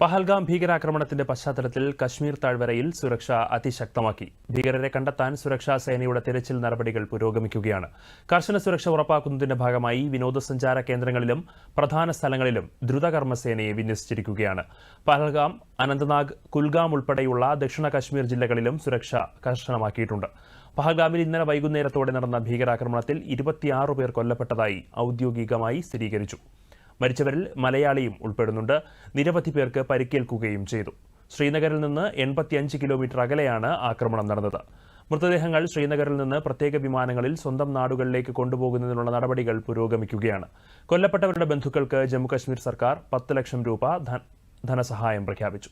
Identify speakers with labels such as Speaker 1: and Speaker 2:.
Speaker 1: പഹൽഗാം ഭീകരാക്രമണത്തിന്റെ പശ്ചാത്തലത്തിൽ കശ്മീർ താഴ്വരയിൽ സുരക്ഷ അതിശക്തമാക്കി. ഭീകരരെ കണ്ടെത്താൻ സുരക്ഷാ സേനയുടെ തിരച്ചിൽ നടപടികൾ പുരോഗമിക്കുകയാണ്. കർശന സുരക്ഷ ഉറപ്പാക്കുന്നതിന്റെ ഭാഗമായി വിനോദസഞ്ചാര കേന്ദ്രങ്ങളിലും പ്രധാന സ്ഥലങ്ങളിലും ദ്രുതകർമ്മസേനയെ വിന്യസിച്ചിരിക്കുകയാണ്. പഹൽഗാം അനന്ത്നാഗ് കുൽഗാം ഉൾപ്പെടെയുള്ള ദക്ഷിണ കശ്മീർ ജില്ലകളിലും സുരക്ഷ കർശനമാക്കിയിട്ടുണ്ട്. പഹൽഗാമിൽ ഇന്നലെ വൈകുന്നേരത്തോടെ നടന്ന ഭീകരാക്രമണത്തിൽ ഇരുപത്തിയാറ് പേർ കൊല്ലപ്പെട്ടതായി ഔദ്യോഗികമായി സ്ഥിരീകരിച്ചു. മരിച്ചവരിൽ മലയാളിയും ഉൾപ്പെടുന്നുണ്ട്. നിരവധി പേർക്ക് പരിക്കേൽക്കുകയും ചെയ്തു. ശ്രീനഗറിൽ നിന്ന് എൺപത്തിയഞ്ച് കിലോമീറ്റർ അകലെയാണ് ആക്രമണം നടന്നത്. മൃതദേഹങ്ങൾ ശ്രീനഗറിൽ നിന്ന് പ്രത്യേക വിമാനങ്ങളിൽ സ്വന്തം നാടുകളിലേക്ക് കൊണ്ടുപോകുന്നതിനുള്ള നടപടികൾ പുരോഗമിക്കുകയാണ്. കൊല്ലപ്പെട്ടവരുടെ ബന്ധുക്കൾക്ക് ജമ്മുകശ്മീർ സർക്കാർ പത്ത് ലക്ഷം രൂപ ധനസഹായം പ്രഖ്യാപിച്ചു.